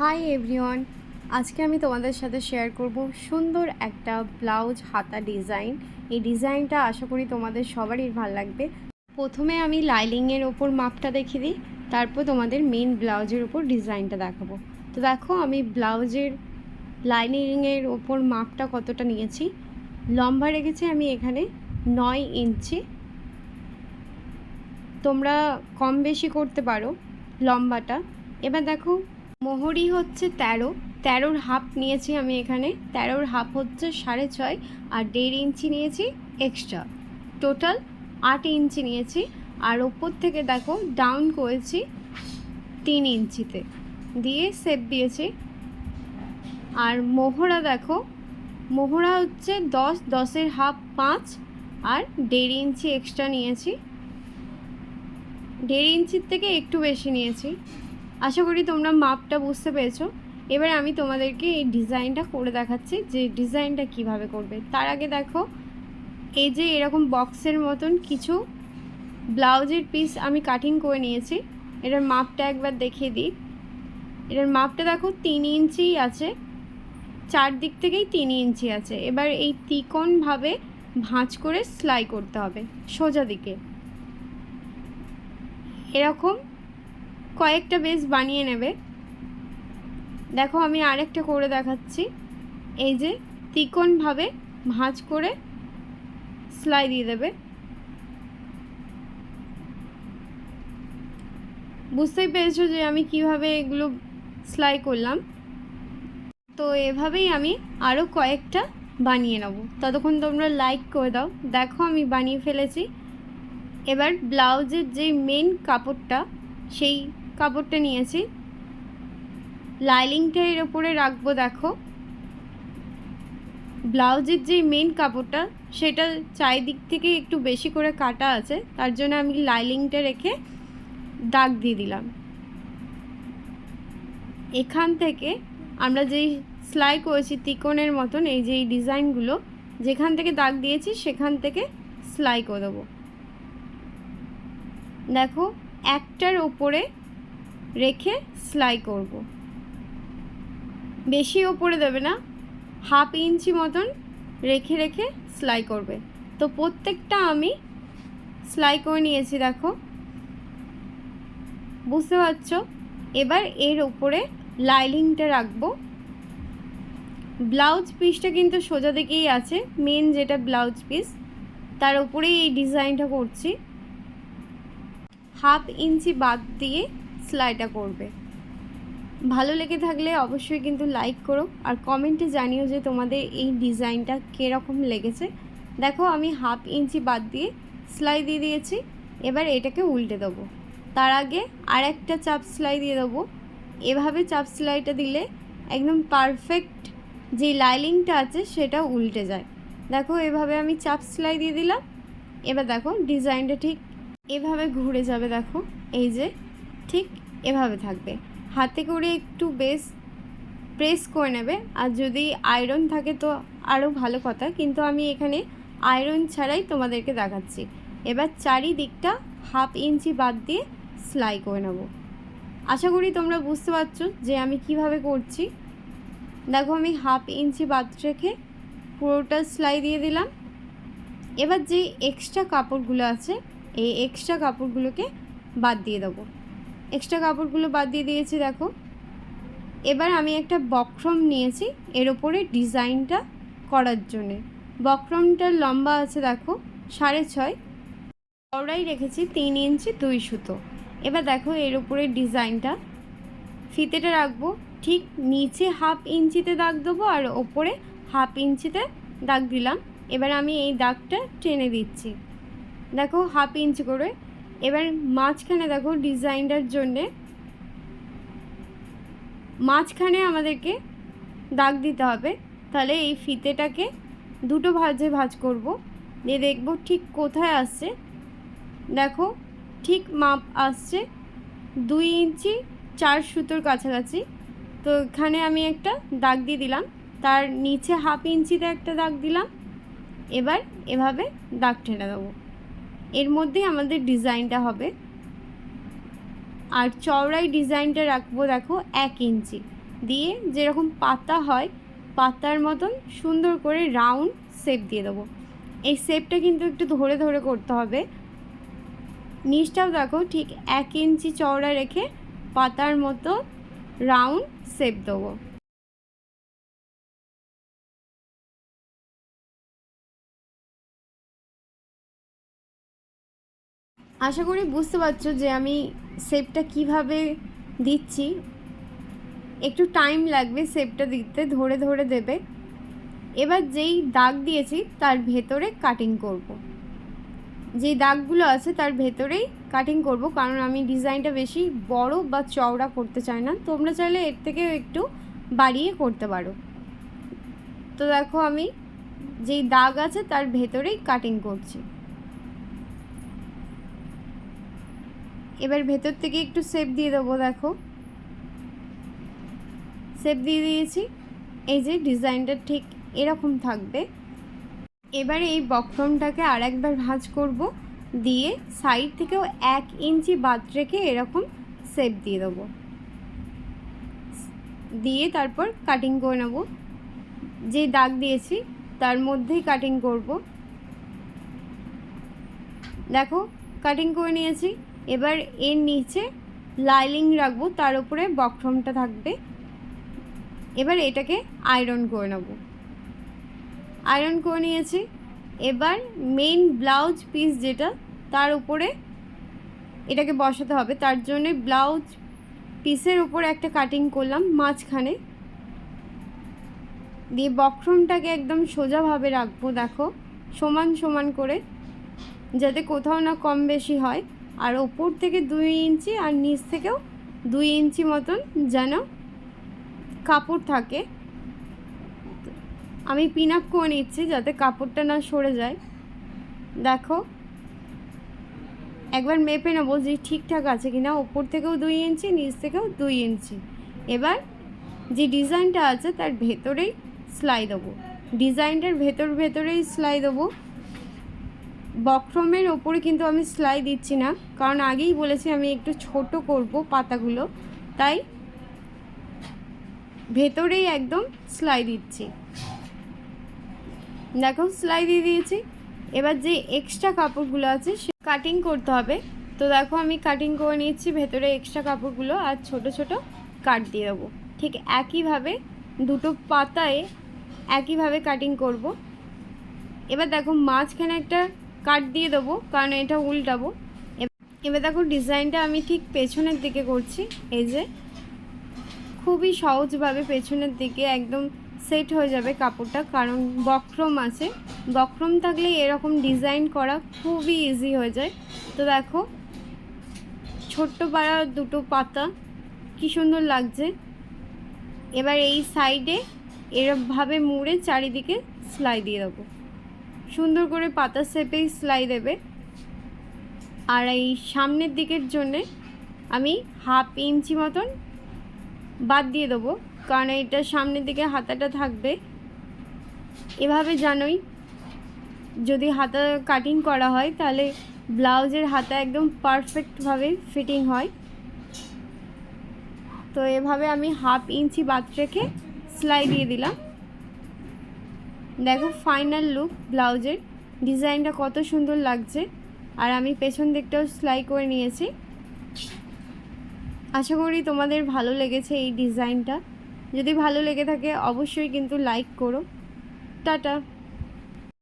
Hi everyone আজকে আমি তোমাদের সাথে শেয়ার করব সুন্দর একটা ব্লাউজ হাতা ডিজাইন এই ডিজাইনটা আশা করি তোমাদের সবারই ভালো লাগবে। প্রথমে আমি লাইলিংয়ের ওপর মাপটা দেখিয়ে দিই, তারপর তোমাদের মেন ব্লাউজের ওপর ডিজাইনটা দেখাবো। তো দেখো, আমি ব্লাউজের লাইনিংয়ের ওপর মাপটা কতটা নিয়েছি? লম্বা রেখেছি আমি এখানে নয় ইঞ্চি। তোমরা কম বেশি করতে পারো লম্বাটা। এবার দেখো মোহরি হচ্ছে তেরো। তেরোর হাফ নিয়েছি আমি এখানে। তেরোর হাফ হচ্ছে সাড়ে ছয় আর দেড় ইঞ্চি নিয়েছি এক্সট্রা। টোটাল আট ইঞ্চি নিয়েছি। আর ওপর থেকে দেখো, ডাউন করেছি তিন ইঞ্চিতে। দিয়ে সেপ দিয়েছি। আর মোহরা দেখো, মোহরা হচ্ছে দশ, দশের হাফ পাঁচ আর দেড় ইঞ্চি এক্সট্রা নিয়েছি। দেড় ইঞ্চির থেকে একটু বেশি নিয়েছি। আশা করি তোমরা মাপটা বুঝতে পেরেছ। এবার আমি তোমাদেরকে এই ডিজাইনটা করে দেখাচ্ছি, যে ডিজাইনটা কীভাবে করবে। তার আগে দেখো, এই যে এরকম বক্সের মতন কিছু ব্লাউজের পিস আমি কাটিং করে নিয়েছি। এটার মাপটা একবার দেখিয়ে দিই। এটার মাপটা দেখো, তিন ইঞ্চি আছে। চারদিক থেকেই তিন ইঞ্চি আছে। এবার এই তিকোণভাবে ভাঁজ করে সেলাই করতে হবে, সোজা দিকে। এরকম কয়েকটা বেস বানিয়ে নেবে। দেখো আমি আরেকটা করে দেখাচ্ছি। এই যে তিকোণভাবে ভাঁজ করে সেলাই দিয়ে দেবে। বুঝতেই পেরেছ যে আমি কীভাবে এগুলো সেলাই করলাম? তো এভাবেই আমি আরও কয়েকটা বানিয়ে নেব। ততক্ষণ তোমরা লাইক করে দাও। দেখো আমি বানিয়ে ফেলেছি। এবার ব্লাউজের যে মেন কাপড়টা, সেই কাপড়টা নিয়েছি। লাইলিংটা এর ওপরে রাখব, দেখো। ব্লাউজের যে মেন কাপড়টা, সেটা চারিদিক থেকে একটু বেশি করে কাটা আছে, তার জন্য আমি লাইলিংটা রেখে দাগ দিয়ে দিলাম। এখান থেকে আমরা যেই সেলাই করেছি তিকোণের মতন, এই যে ডিজাইনগুলো, যেখান থেকে দাগ দিয়েছি, সেখান থেকে সেলাই করে দেবো। দেখো, একটার ওপরে রেখে সেলাই করব। বেশি ওপরে দেবে না, হাফ ইঞ্চি মতন রেখে রেখে সেলাই করবে। তো প্রত্যেকটা আমি সেলাই করে নিয়েছি, দেখো। বুঝতে পারছ? এবার এর ওপরে লাইলিংটা রাখব। ব্লাউজ পিসটা কিন্তু সোজা দিকেই আছে, মেন যেটা ব্লাউজ পিস, তার উপরেই এই ডিজাইনটা করছি। হাফ ইঞ্চি বাদ দিয়ে সেলাইটা করবে। ভালো লেগে থাকলে অবশ্যই কিন্তু লাইক করো আর কমেন্টে জানিও যে তোমাদের এই ডিজাইনটা কীরকম লেগেছে। দেখো আমি হাফ ইঞ্চি বাদ দিয়ে সেলাই দিয়ে দিয়েছি, এবার এটাকে উল্টে দেবো। তার আগে আর একটা চাপ সেলাই দিয়ে দেবো। এভাবে চাপ সেলাইটা দিলে একদম পারফেক্ট যে লাইলিংটা আছে সেটা উল্টে যায়। দেখো এভাবে আমি চাপ সেলাই দিয়ে দিলাম। এবার দেখো ডিজাইনটা ঠিক এভাবে ঘুরে যাবে দেখো। এই যে ঠিক এভাবে থাকবে। হাতে করে একটু বেশ প্রেস করে নেবে। আর যদি আয়রন থাকে তো আরও ভালো কথা। কিন্তু আমি এখানে আয়রন ছাড়াই তোমাদেরকে দেখাচ্ছি। এবার চারিদিকটা হাফ ইঞ্চি বাদ দিয়ে সেলাই করে নেব। আশা করি তোমরা বুঝতে পারছ যে আমি কীভাবে করছি। দেখো আমি হাফ ইঞ্চি বাদ রেখে পুরোটা সেলাই দিয়ে দিলাম। এবার যে এক্সট্রা কাপড়গুলো আছে, এই এক্সট্রা কাপড়গুলোকে বাদ দিয়ে দেবো। এক্সট্রা কাপড়গুলো বাদ দিয়ে দিয়েছি, দেখো। এবার আমি একটা বক্রম নিয়েছি এর ওপরে ডিজাইনটা করার জন্যে। বক্রমটার লম্বা আছে, দেখো, সাড়ে ছয়। চওড়াই রেখেছি তিন ইঞ্চি দুই সুতো। এবার দেখো এর উপরে ডিজাইনটা। ফিতেটা রাখব, ঠিক নিচে হাফ ইঞ্চিতে দাগ দেবো আর ওপরে হাফ ইঞ্চিতে দাগ দিলাম। এবার আমি এই দাগটা টেনে দিচ্ছি। দেখো হাফ ইঞ্চ করে এবার মাঝখানে দেখো ডিজাইনটার জন্যে মাঝখানে আমাদেরকে দাগ দিতে হবে। তাহলে এই ফিতেটাকে দুটো ভাজে ভাজ করব। দিয়ে দেখব ঠিক কোথায় আসছে। দেখো ঠিক মাপ আসছে দুই ইঞ্চি চার সুতোর কাছাকাছি। তো এখানে আমি একটা দাগ দিয়ে দিলাম। তার নিচে হাফ ইঞ্চিতে একটা দাগ দিলাম। এবার এভাবে দাগ টেনে দেবো। এর মধ্যেই আমাদের ডিজাইনটা হবে। আর চওড়াই ডিজাইনটা রাখব দেখো এক ইঞ্চি। দিয়ে যেরকম পাতা হয়, পাতার মতন সুন্দর করে রাউন্ড শেপ দিয়ে দেবো। এই শেপটা কিন্তু একটু ধরে ধরে করতে হবে। নিচটাও দেখো ঠিক এক ইঞ্চি চওড়া রেখে পাতার মতো রাউন্ড শেপ দেবো। আশা করি বুঝতে পারছ যে আমি শেপটা কীভাবে দিচ্ছি। একটু টাইম লাগবে শেপটা দিতে, ধরে ধরে দেবে। এবার যেই দাগ দিয়েছি, তার ভেতরে কাটিং করব। যেই দাগগুলো আছে, তার ভেতরেই কাটিং করব, কারণ আমি ডিজাইনটা বেশি বড় বা চওড়া করতে চাই না। তোমরা চাইলে এর থেকেও একটু বাড়িয়ে করতে পারো। তো দেখো আমি যেই দাগ আছে, তার ভেতরেই কাটিং করছি। এবার ভেতর থেকে একটু শেপ দিয়ে দেবো, দেখো। শেপ দিয়ে দিয়েছি। এই যে ডিজাইনটা ঠিক এরকম থাকবে। এবার এই বক্রমটাকে আর একবার ভাঁজ করব, দিয়ে সাইড থেকেও এক ইঞ্চি বাদ রেখে এরকম শেপ দিয়ে দেবো। দিয়ে তারপর কাটিং করে নেব। যে দাগ দিয়েছি, তার মধ্যেই কাটিং করব। দেখো কাটিং করে নিয়েছি। এবার এর নিচে লাইলিং রাখব, তার উপরে বক্রমটা থাকবে। এবার এটাকে আয়রন করে নেব। আয়রন করে নিয়েছি। এবার মেইন ব্লাউজ পিস যেটা, তার উপরে এটাকে বসাতে হবে। তার জন্যে ব্লাউজ পিসের উপরে একটা কাটিং করলাম মাঝখানে। দিয়ে বক্রমটাকে একদম সোজাভাবে রাখব, দেখো। সমান সমান করে, যাতে কোথাও না কম বেশি হয়। আর ওপর থেকে দুই ইঞ্চি আর নিচ থেকেও দুই ইঞ্চি মতন যেন কাপড় থাকে। আমি পিন আপ করে নিচ্ছি যাতে কাপড়টা না সরে যায়। দেখো, একবার মেপে নেব যে ঠিকঠাক আছে কি না ওপর থেকেও দুই ইঞ্চি, নিচ থেকেও দুই ইঞ্চি। এবার যে ডিজাইনটা আছে তার ভেতরেই সেলাই দেবো। ডিজাইনটার ভেতর ভেতরেই সেলাই দেবো। বক্রমের ওপরে কিন্তু আমি সেলাই দিচ্ছি না। কারণ আগেই বলেছি আমি একটু ছোট করব পাতাগুলো। তাই ভেতরেই একদম সেলাই দিচ্ছি। দেখো, সেলাই দিয়ে দিয়েছি। এবার যে এক্সট্রা কাপড়গুলো আছে, সে কাটিং করতে হবে। তো দেখো, আমি কাটিং করে নিয়েছি, ভেতরে এক্সট্রা কাপড়গুলো আর ছোট ছোট কাট দিয়ে দেবো। ঠিক একইভাবে দুটো পাতায় একইভাবে কাটিং করব। এবার দেখো, মাঝখানে একটা কাট দিয়ে দেবো, কারণ এটা উল্টাবো। এবার দেখো ডিজাইনটা আমি ঠিক পেছনের দিকে করছি। এই যে খুবই সহজভাবে পেছনের দিকে একদম সেট হয়ে যাবে কাপড়টা, কারণ বক্রম আছে। বক্রম থাকলে এরকম ডিজাইন করা খুবই ইজি হয়ে যায়। তো দেখো, ছোট্ট পাড়া দুটো পাতা, কি সুন্দর লাগছে। এবার এই সাইডে এরভাবে মুড়ে চারিদিকে সেলাই দিয়ে দেবো। সুন্দর করে পাতা শেপেই সেলাই দেবে। আর এই সামনের দিকের জন্যে আমি হাফ ইঞ্চি মতন বাদ দিয়ে দেবো, কারণ এটা সামনের দিকে হাতাটা থাকবে। এভাবে জানোই যদি হাতা কাটিং করা হয়, তাহলে ব্লাউজের হাতা একদম পারফেক্টভাবে ফিটিং হয়। তো এভাবে আমি হাফ ইঞ্চি বাদ রেখে সেলাই দিয়ে দিলাম। দেখো ফাইনাল লুক ব্লাউজের ডিজাইনটা কত সুন্দর লাগছে। আর আমি পেছন দিকটাও সেলাই করে নিয়েছি। আশা করি তোমাদের ভালো লেগেছে এই ডিজাইনটা। যদি ভালো লেগে থাকে, অবশ্যই কিন্তু লাইক করো। টাটা।